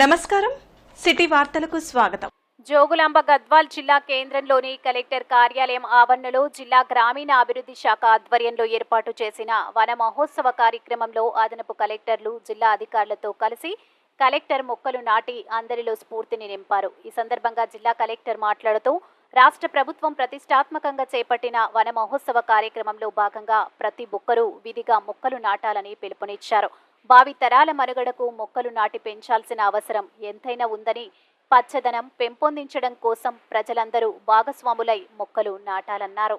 నమస్కారం. సిటీ వార్తలకు స్వాగతం. జోగులాంబ గద్వాల్ జిల్లా కేంద్రంలోని కలెక్టర్ కార్యాలయం ఆవరణలో జిల్లా గ్రామీణ అభివృద్ధి శాఖ ఆధ్వర్యంలో ఏర్పాటు చేసిన వన మహోత్సవ కార్యక్రమంలో అదనపు కలెక్టర్లు జిల్లా అధికారులతో కలిసి కలెక్టర్ మొక్కలు నాటి అందరిలో స్ఫూర్తిని నింపారు. ఈ సందర్భంగా జిల్లా కలెక్టర్ మాట్లాడుతూ రాష్ట్ర ప్రభుత్వం ప్రతిష్టాత్మకంగా చేపట్టిన వన మహోత్సవ కార్యక్రమంలో భాగంగా ప్రతి ఒక్కరూ విధిగా మొక్కలు నాటాలని పిలుపునిచ్చారు. భావి తరాల మనుగడకు మొక్కలు నాటి పెంచాల్సిన అవసరం ఎంతైనా ఉందని పచ్చదనం పెంపొందించడం కోసం ప్రజలందరూ భాగస్వాములై మొక్కలు నాటాలన్నారు.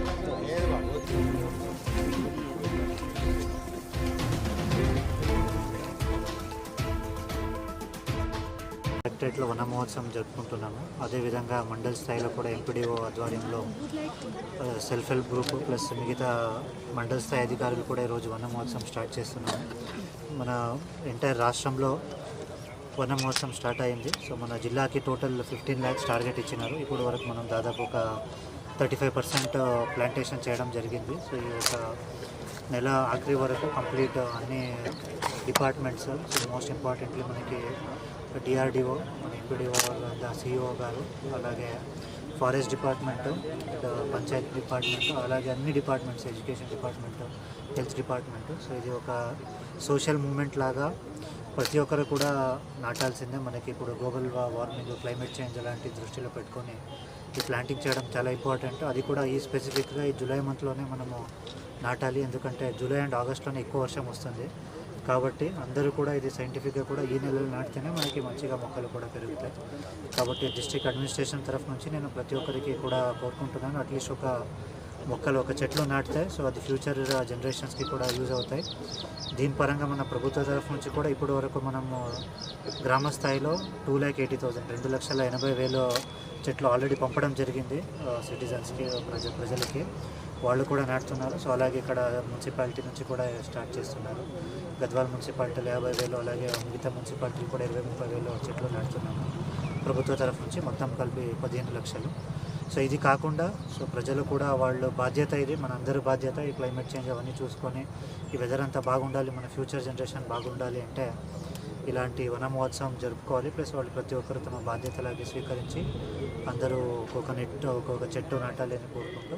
కలెక్టరేట్లో వన మహోత్సవం జరుపుకుంటున్నాము అదేవిధంగా మండల్ స్థాయిలో కూడా ఎంపీడీఓ ఆధ్వర్యంలో సెల్ఫ్ హెల్ప్ గ్రూప్ ప్లస్ మిగతా మండల్ స్థాయి అధికారులు కూడా ఈరోజు వన మహోత్సవం స్టార్ట్ చేస్తున్నాము మన ఎంటైర్ రాష్ట్రంలో వన మహోత్సవం స్టార్ట్ అయింది. సో మన జిల్లాకి టోటల్ ఫిఫ్టీన్ ల్యాక్స్ టార్గెట్ ఇచ్చినారు. ఇప్పుడు వరకు మనం దాదాపు ఒక థర్టీ ఫైవ్ పర్సెంట్ ప్లాంటేషన్ చేయడం జరిగింది. సో ఈ ఒక నెల ఆఖరి వరకు కంప్లీట్ అన్ని డిపార్ట్మెంట్స్ సో మోస్ట్ ఇంపార్టెంట్లీ మనకి డిఆర్డిఓ మన ఎంపీడీఓ సిఇఓ గారు అలాగే ఫారెస్ట్ డిపార్ట్మెంట్ పంచాయత్ డిపార్ట్మెంట్ అలాగే అన్ని departments education department health department. So ఇది ఒక సోషల్ మూమెంట్ లాగా ప్రతి ఒక్కరు కూడా నాటాల్సిందే. మనకి ఇప్పుడు గ్లోబల్ వార్మింగ్ క్లైమేట్ చేంజ్ అలాంటి దృష్టిలో పెట్టుకొని ఈ ప్లాంటింగ్ చేయడం చాలా ఇంపార్టెంట్. అది కూడా ఈ స్పెసిఫిక్గా ఈ జూలై మంత్లోనే మనము నాటాలి. ఎందుకంటే జూలై అండ్ ఆగస్ట్లోనే ఎక్కువ వర్షం వస్తుంది. కాబట్టి అందరూ కూడా ఇది సైంటిఫిక్గా కూడా ఈ నెలలో నాటితేనే మనకి మంచిగా మొక్కలు కూడా పెరుగుతాయి. కాబట్టి డిస్ట్రిక్ట్ అడ్మినిస్ట్రేషన్ తరఫు నుంచి నేను ప్రతి ఒక్కరికి కూడా కోరుకుంటున్నాను. అట్లీస్ట్ ఒక మొక్కలు ఒక చెట్లు నాటితే సో అది ఫ్యూచర్ జనరేషన్స్కి uh, కూడా యూజ్ అవుతాయి. దీని పరంగా మన ప్రభుత్వ తరఫు నుంచి కూడా ఇప్పటి వరకు మనము గ్రామ స్థాయిలో టూ ల్యాక్ ఎయిటీ థౌసండ్ రెండు లక్షల ఎనభై వేలు చెట్లు ఆల్రెడీ పంపడం జరిగింది uh, సిటిజన్స్కి uh, ప్రజ ప్రజలకి. వాళ్ళు కూడా నాటుతున్నారు. సో అలాగే ఇక్కడ మున్సిపాలిటీ నుంచి కూడా స్టార్ట్ చేస్తున్నారు. గద్వాల్ మున్సిపాలిటీలో యాభై వేలు అలాగే మిగతా మున్సిపాలిటీలు కూడా ఇరవై ముప్పై వేలు చెట్లు నాటుతున్నాము ప్రభుత్వ తరఫు నుంచి మొత్తం కలిపి పదిహేను లక్షలు. సో ఇది కాకుండా సో ప్రజలు కూడా వాళ్ళు బాధ్యత ఇది మనందరి బాధ్యత ఈ క్లైమేట్ చేంజ్ అవన్నీ చూసుకొని ఈ వెదర్ అంతా బాగుండాలి మన ఫ్యూచర్ జనరేషన్ బాగుండాలి అంటే ఇలాంటి వన మహోత్సవం జరుపుకోవాలి. ప్లస్ వాళ్ళు ప్రతి ఒక్కరు తమ బాధ్యతలాగే స్వీకరించి అందరూ ఒక్కొక్క నెట్ ఒక్కొక్క చెట్టు నాటాలి అని కోరుకుంటూ